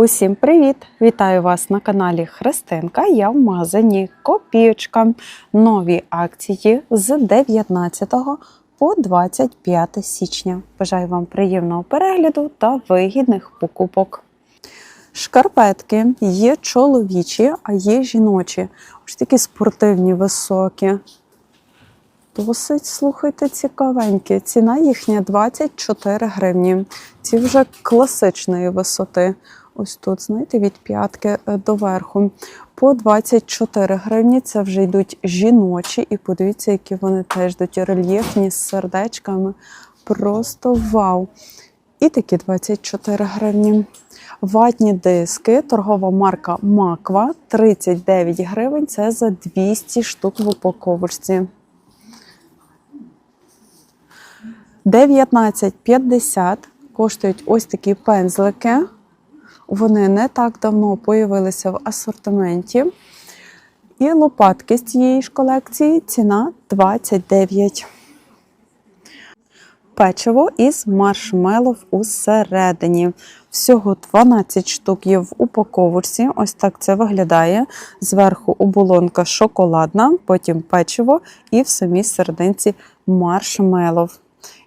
Усім привіт! Вітаю вас на каналі Христинка. Я в магазині Копієчка. Нові акції з 19 по 25 січня. Бажаю вам приємного перегляду та вигідних покупок. Шкарпетки є чоловічі, а є жіночі. Ось такі спортивні, високі. Досить, слухайте, цікавенькі. Ціна їхня 24 гривні. Ці вже класичної висоти. Ось тут, знаєте, від п'ятки е, до верху. По 24 гривні це вже йдуть жіночі, і подивіться, які вони теж йдуть рельєфні з сердечками. Просто вау! І такі 24 гривні. Ватні диски, торгова марка Маква 39 гривень. Це за 200 штук в упаковочці. 19,50 коштують ось такі пензлики. Вони не так давно появилися в асортименті. І лопатки з цієї ж колекції ціна 29. Печиво із маршмеллоу усередині. Всього 12 штук є в упаковочці. Ось так це виглядає. Зверху оболонка шоколадна, потім печиво і в самій серединці маршмеллоу.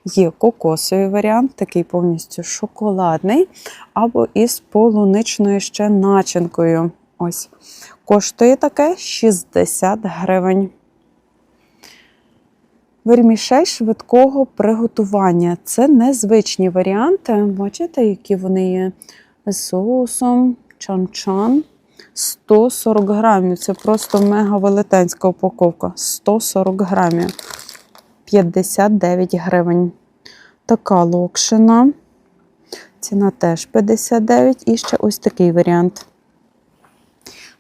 Є кокосовий варіант, такий повністю шоколадний, або із полуничною ще начинкою. Ось. Коштує таке 60 гривень. Вермішель швидкого приготування. Це незвичні варіанти. Бачите, які вони є з соусом, чан-чан. 140 грамів. Це просто мега велетенська упаковка. 140 грамів. 59 гривень. Така локшина. Ціна теж 59 і ще ось такий варіант.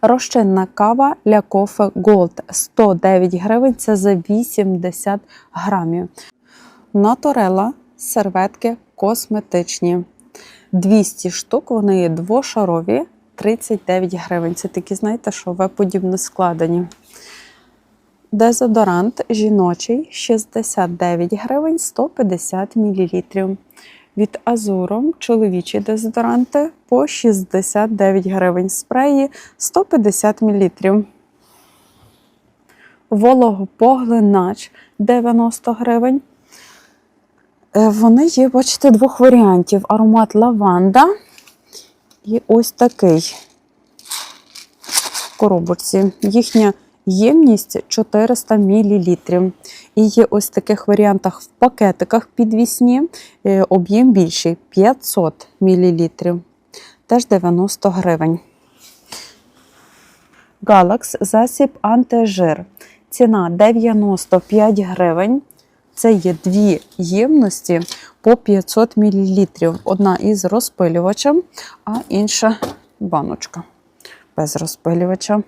Розчинна кава для кофе Gold 109 гривень. Це за 80 грамів. Наторела серветки косметичні. 200 штук, вони є двошарові, 39 гривень. Це такі, знаєте, що В-подібно складені. Дезодорант жіночий 69 гривень 150 мл. Від Азуром чоловічі дезодоранти по 69 гривень. Спреї 150 мл. Вологопоглинач 90 гривень. Е, Вони є, бачите, двох варіантів: аромат лаванда і ось такий в коробочці. Їхня ємність 400 мл. І є ось в таких варіантах в пакетиках підвісні, е, об'єм більший 500 мл. Теж 90 гривень. Галакс засіб антижир. Ціна 95 гривень. Це є дві ємності по 500 мл. Одна із розпилювачем, а інша баночка без розпилювача.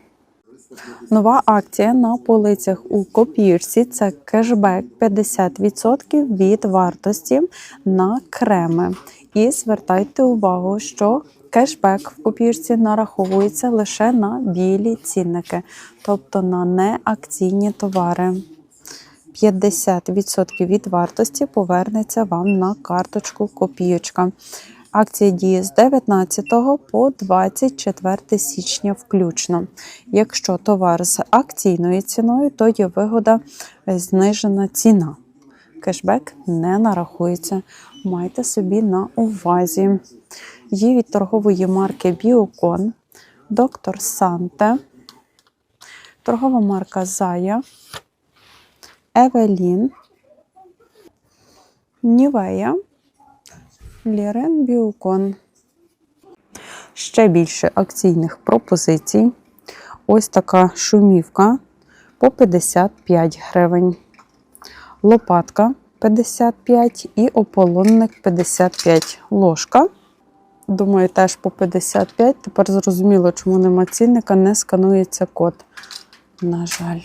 Нова акція на полицях у копірці це кешбек 50% від вартості на креми. І звертайте увагу, що кешбек в копірці нараховується лише на білі цінники, тобто на неакційні товари. 50% від вартості повернеться вам на карточку копійочка. Акція діє з 19 по 24 січня включно. Якщо товар з акційною ціною, то є вигода е, знижена ціна. Кешбек не нарахується. Майте собі на увазі. Є від торгової марки Біокон, Доктор Санте, торгова марка Зая, Евелін, Нівея. Лірен Біокон. Ще більше акційних пропозицій. Ось така шумівка по 55 гривень. Лопатка 55 і ополонник 55 ложка. Думаю, теж по 55. Тепер зрозуміло, чому нема цінника, не сканується код. На жаль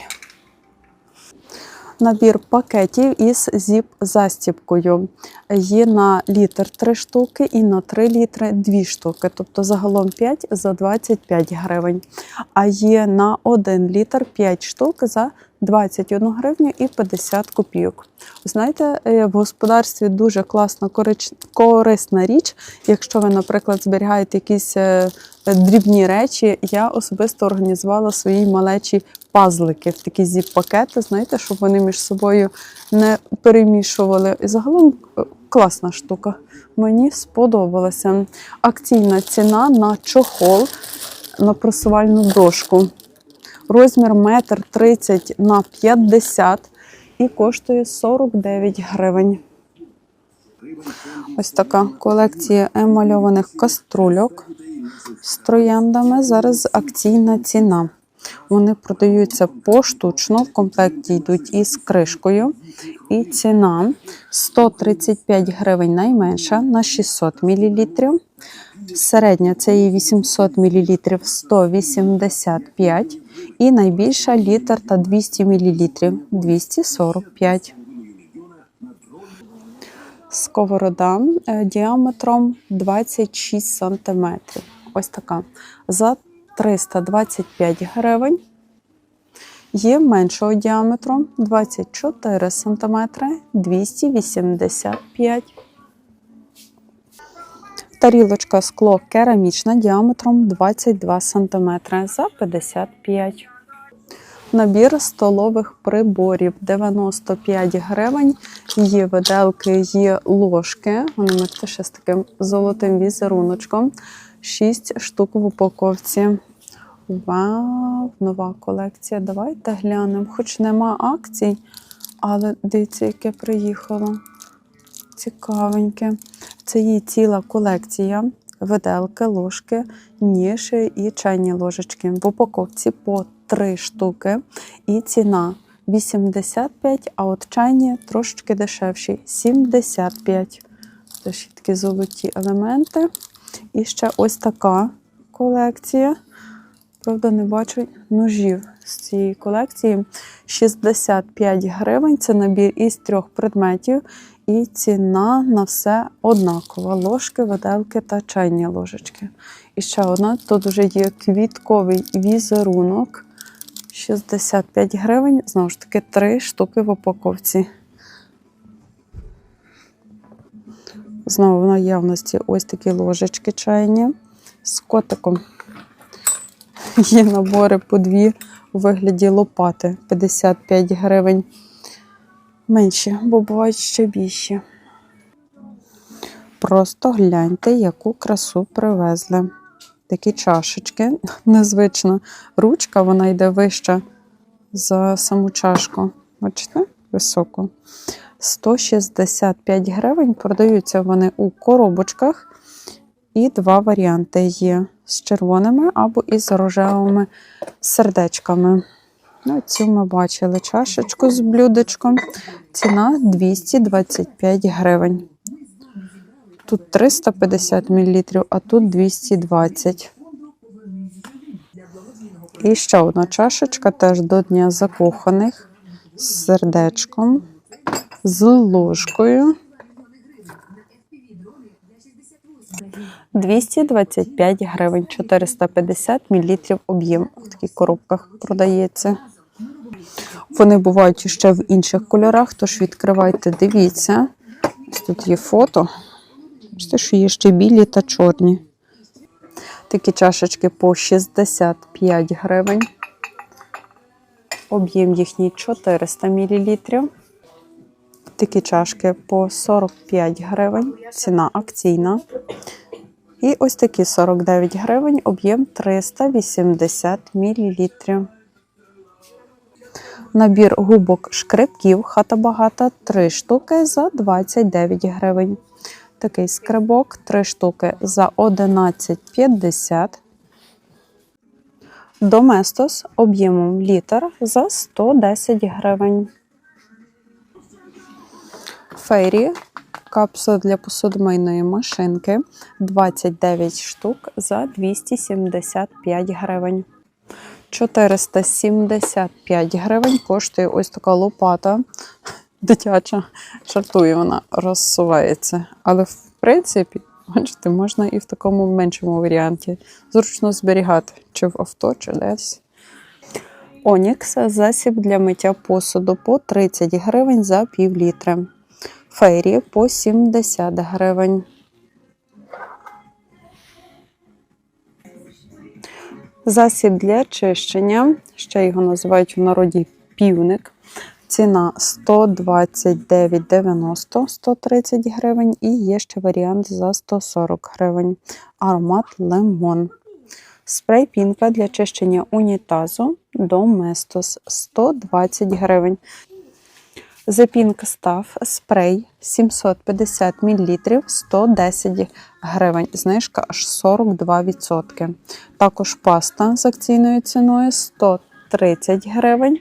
набір пакетів із зіп-застіпкою. Є на літр 3 штуки і на 3 літри 2 штуки, тобто загалом 5 за 25 гривень. А є на 1 літр 5 штук за 21 гривню і 50 копійок. Знаєте, е, в господарстві дуже класна корисна річ. Якщо ви, наприклад, зберігаєте якісь е, дрібні речі, я особисто організувала свої малечі пазлики в такі зіп-пакети, знаєте, щоб вони між собою не перемішували. І загалом е, класна штука. Мені сподобалася. Акційна ціна на чохол на просувальну дошку. Розмір 1,30 на 50 і коштує 49 гривень. Ось така колекція емальованих каструльок з трояндами. Зараз акційна ціна. Вони продаються поштучно, в комплекті йдуть із кришкою. І ціна 135 гривень найменша на 600 мл. Середня це є 800 мл 185 і найбільша літр та 200 мл 245. Сковорода е, діаметром 26 см. Ось така. За 325 гривень. Є меншого діаметру 24 см 285 Тарілочка скло керамічна діаметром 22 см за 55 Набір столових приборів 95 гривень. Є виделки, є ложки. Вони ще з таким золотим візеруночком. 6 штук в упаковці. Вау, нова колекція. Давайте глянемо. Хоч нема акцій, але дивіться, яке приїхало. Цікавеньке. Це є ціла колекція. Виделки, ложки, ніші і чайні ложечки. В упаковці по 3 штуки. І ціна 85, а от чайні трошечки дешевші 75. Це ще такі золоті елементи. І ще ось така колекція. Правда, не бачу ножів з цієї колекції. 65 гривень. Це набір із трьох предметів. І ціна на все однакова: ложки, виделки та чайні ложечки. І ще одна: тут вже є квітковий візерунок. 65 гривень. Знову ж таки, 3 штуки в упаковці. Знову в наявності ось такі ложечки чайні з котиком. Є набори по дві у вигляді лопати 55 гривень. Менші, бо бувають ще більші. Просто гляньте, яку красу привезли. Такі чашечки. Незвична ручка, вона йде вища за саму чашку. Бачите? Високо. 165 гривень. Продаються вони у коробочках. І два варіанти є з червоними або із рожевими сердечками. Ну, цю ми бачили чашечку з блюдечком. Ціна 225 гривень. Тут 350 мл, а тут 220. І ще одна чашечка теж до Дня закоханих з сердечком, з ложкою. 225 гривень, 450 мл об'єм. В таких коробках продається. Вони бувають ще в інших кольорах, тож відкривайте, дивіться. Ось тут є фото. Бачите, що є ще білі та чорні. Такі чашечки по 65 гривень. Об'єм їхній 400 мл. Такі чашки по 45 гривень. Ціна акційна. І ось такі 49 гривень, об'єм 380 мл. Набір губок шкребків хата багата 3 штуки за 29 гривень. Такий скребок 3 штуки за 11,50. Доместос об'ємом літр за 110 гривень. Фейрі капсула для посудомийної машинки 29 штук за 275 гривень. 475 гривень коштує ось така лопата дитяча. Жартую, вона розсувається. Але, в принципі, бачите, можна і в такому меншому варіанті. Зручно зберігати, чи в авто, чи десь. Онікс засіб для миття посуду по 30 гривень за пів літри. Фейрі по 70 гривень. Засіб для чищення, ще його називають в народі півник. Ціна 129,90 130 гривень і є ще варіант за 140 гривень. Аромат лимон. Спрей пінка для чищення унітазу Domestos 120 гривень. The Pink Stuff спрей 750 мл 110 гривень. Знижка аж 42%. Також паста з акційною ціною 130 гривень.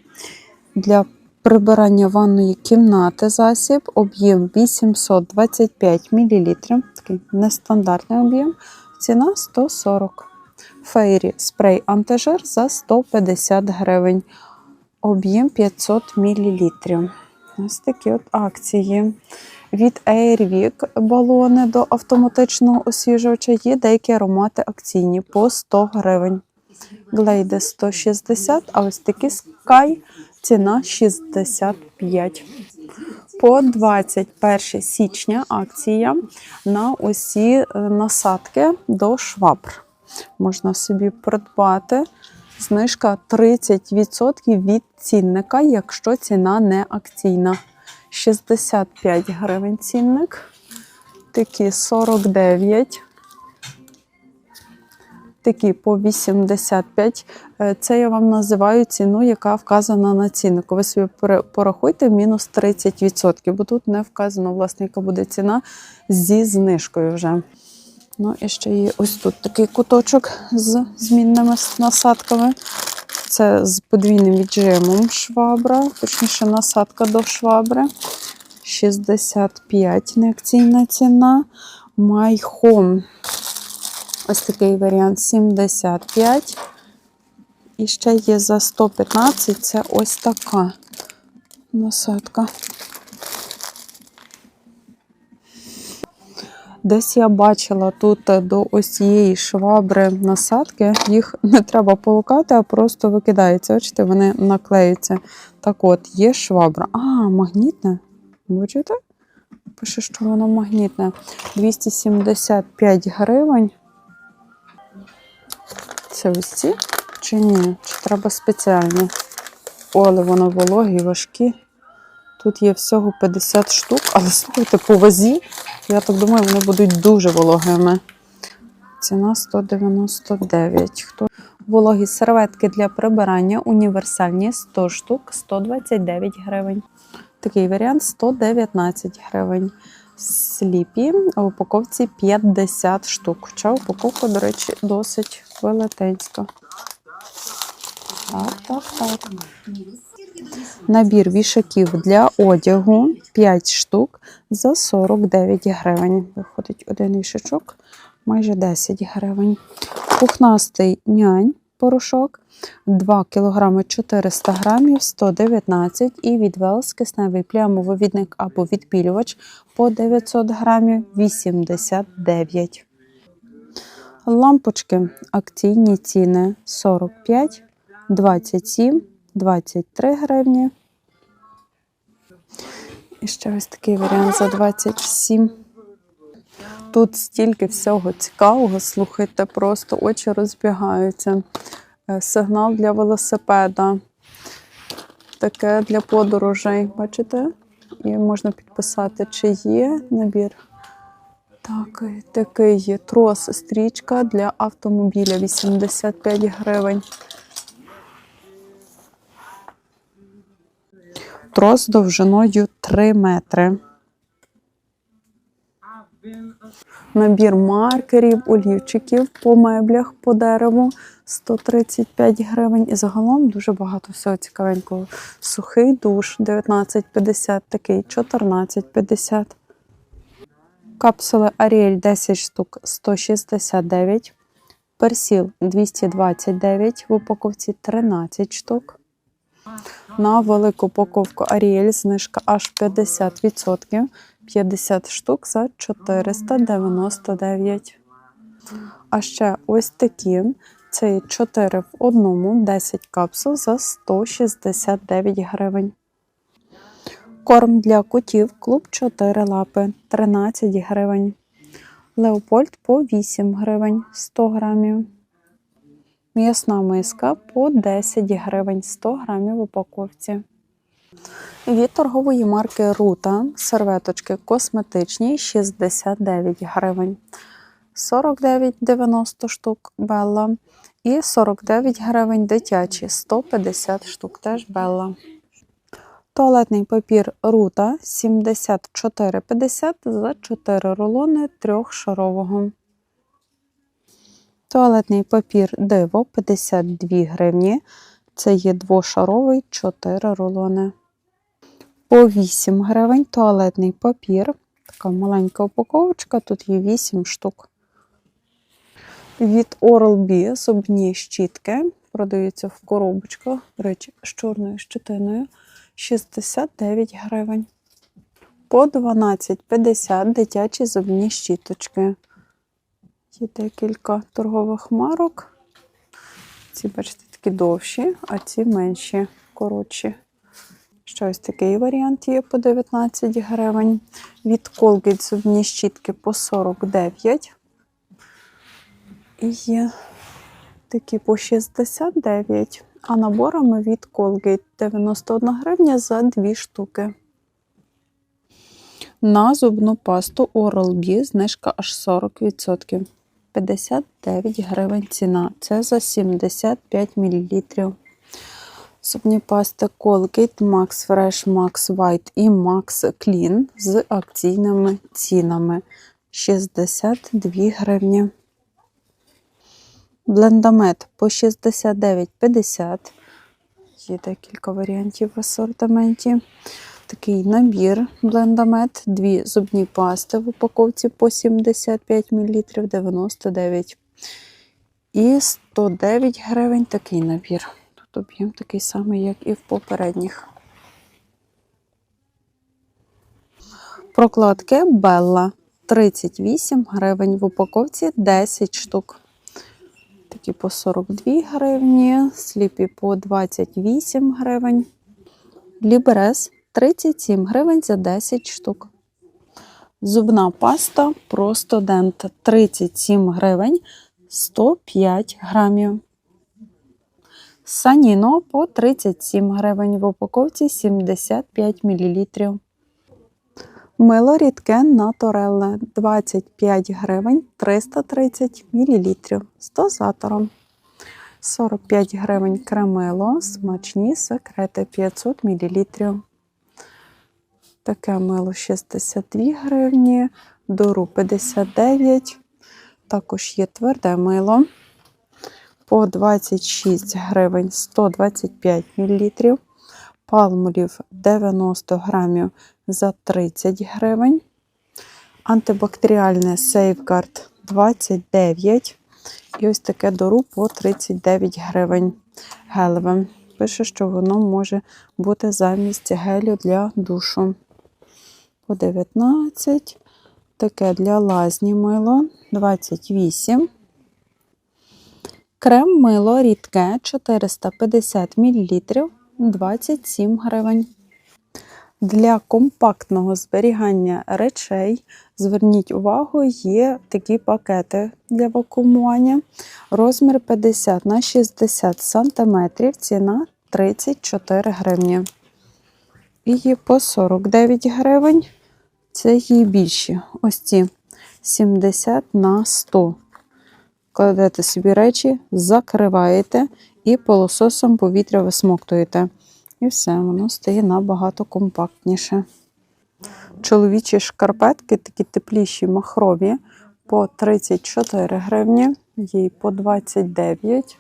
Для прибирання ванної кімнати засіб об'єм 825 мл. Такий нестандартний об'єм. Ціна 140 Фейрі спрей антижир за 150 гривень. Об'єм 500 мл. Ось такі от акції. Від Airwick балони до автоматичного освіжувача є деякі аромати акційні по 100 гривень. Глейди 160, а ось такі Sky ціна 65. По 21 січня акція на усі е, насадки до швабр. Можна собі придбати. Знижка 30% від цінника, якщо ціна не акційна. 65 гривень цінник. Такі 49. Такі по 85. Е, Це я вам називаю ціну, яка вказана на ціннику. Ви собі порахуйте мінус 30%, бо тут не вказано, власне, яка буде ціна зі знижкою вже. Ну і ще є ось тут такий куточок з змінними насадками. Це з подвійним віджимом швабра, точніше насадка до швабри. 65 неакційна ціна. My Home. Ось такий варіант 75. І ще є за 115 це ось така насадка. Десь я бачила тут до ось цієї швабри насадки, їх не треба полукати, а просто викидається. Бачите, вони наклеються. Так от, є швабра. А, магнітне. Бачите? Пише, що воно магнітне. 275 гривень. Це ось ці чи ні? Чи треба спеціальні? О, але воно вологі, важкі. Тут є всього 50 штук, але слухайте, по вазі, я так думаю, вони будуть дуже вологими. Ціна 199. Хто? Вологі серветки для прибирання універсальні 100 штук, 129 гривень. Такий варіант 119 гривень. Сліпі в упаковці 50 штук. Хоча упаковка, до речі, досить велетенська. Так, так, так. Набір вішаків для одягу 5 штук за 49 гривень. Виходить один вішачок, майже 10 гривень. Пухнастий нянь порошок 2 кг 400 грамів 119 і від Велс кисневий плямовивідник або відбілювач по 900 грамів 89. Лампочки акційні ціни 45, 27, 23 гривні. І ще ось такий варіант за 27. Тут стільки всього цікавого, слухайте, просто очі розбігаються. Е, Сигнал для велосипеда. Таке для подорожей, бачите? І можна підписати, чи є набір. Так, такий трос, стрічка для автомобіля 85 гривень. Трос довжиною 3 метри. Набір маркерів, олівчиків по меблях, по дереву 135 гривень. І загалом дуже багато всього цікавенького. Сухий душ 19,50, такий 14,50. Капсули Ariel 10 штук 169. Персіл 229, в упаковці 13 штук. На велику упаковку Ariel знижка аж 50%. 50 штук за 499. А ще ось такі Це 4 в одному, 10 капсул за 169 гривень. Корм для котів клуб 4 лапи 13 гривень. Леопольд по 8 гривень 100 грамів. М'ясна миска по 10 гривень 100 грамів в упаковці. Від торгової марки Рута серветочки косметичні 69 гривень. 49,90 штук Белла. І 49 гривень дитячі, 150 штук теж Белла. Туалетний папір Рута 74,50 за 4 рулони трьохшарового. Туалетний папір Диво 52 гривні. Це є двошаровий 4 рулони. По 8 гривень туалетний папір. Така маленька упаковочка, тут є 8 штук. Від Oral-B зубні щітки продаються в коробочках, речі, з чорною щетиною 69 гривень. По 12,50 дитячі зубні щіточки. Є декілька торгових марок. Ці, бачите, такі довші, а ці менші, коротші. Ще ось такий варіант є по 19 гривень. Від Colgate зубні щітки по 49. І є такі по 69. А наборами від Colgate 91 гривня за 2 штуки. На зубну пасту Oral-B знижка аж 40%. 59 гривень ціна. Це за 75 мл. Зубні пасти Colgate Max Fresh Max White і Max Clean з акційними цінами 62 гривні. Блендамет по 69,50. Є декілька варіантів в асортименті. Такий набір блендамет, дві зубні пасти в упаковці по 75 мл 99 і 109 гривень такий набір. Тут об'єм такий самий, як і в попередніх. Прокладки Белла 38 гривень в упаковці 10 штук. Такі по 42 гривні, сліпі по 28 гривень. Ліберес 37 гривень за 10 штук. Зубна паста просто дент 37 гривень 105 грамів. Саніно по 37 гривень в упаковці 75 мл. Мило рідке натурелне 25 гривень 330 мл з дозатором. 45 гривень кремило, смачні секрети 500 мл. Таке мило 62 гривні, дору 59. Також є тверде мило по 26 гривень 125 мл. Палмолів 90 грамів за 30 гривень. Антибактеріальне Safeguard 29. І ось таке дору по 39 гривень гелеве. Пише, що воно може бути замість гелю для душу. По 19. Таке для лазні мило 28. Крем мило рідке 450 мл 27 гривень. Для компактного зберігання речей, зверніть увагу, є такі пакети для вакуумування. Розмір 50 на 60 см, ціна 34 гривні. І по 49 гривень. Це є більші. Ось ці 70 на 100. Кладете собі речі, закриваєте і пилососом повітря висмоктуєте. І все, воно стає набагато компактніше. Чоловічі шкарпетки, такі тепліші махрові, по 34 гривні, є й по 29.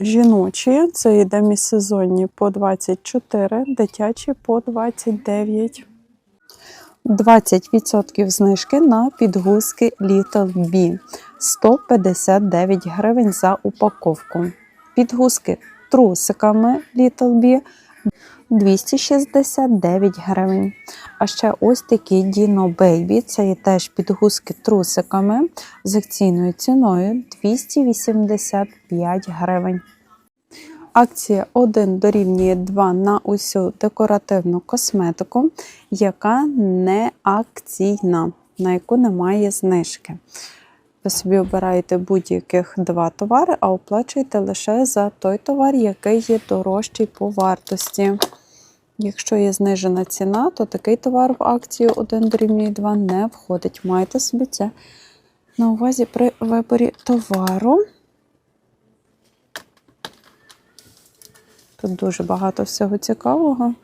Жіночі, це йде міжсезонні по 24, дитячі по 29. 20% знижки на підгузки Little B. 159 гривень за упаковку. Підгузки трусиками Little B 269 гривень. А ще ось такі Dino Baby, це є теж підгузки трусиками з акційною ціною 285 гривень. Акція 1 дорівнює 2 на усю декоративну косметику, яка не акційна, на яку немає знижки. Ви собі обираєте будь-яких два товари, а оплачуєте лише за той товар, який є дорожчий по вартості. Якщо є знижена ціна, то такий товар в акцію 1 дорівнює 2 не входить. Маєте собі це на увазі при виборі товару. Тут дуже багато всього цікавого.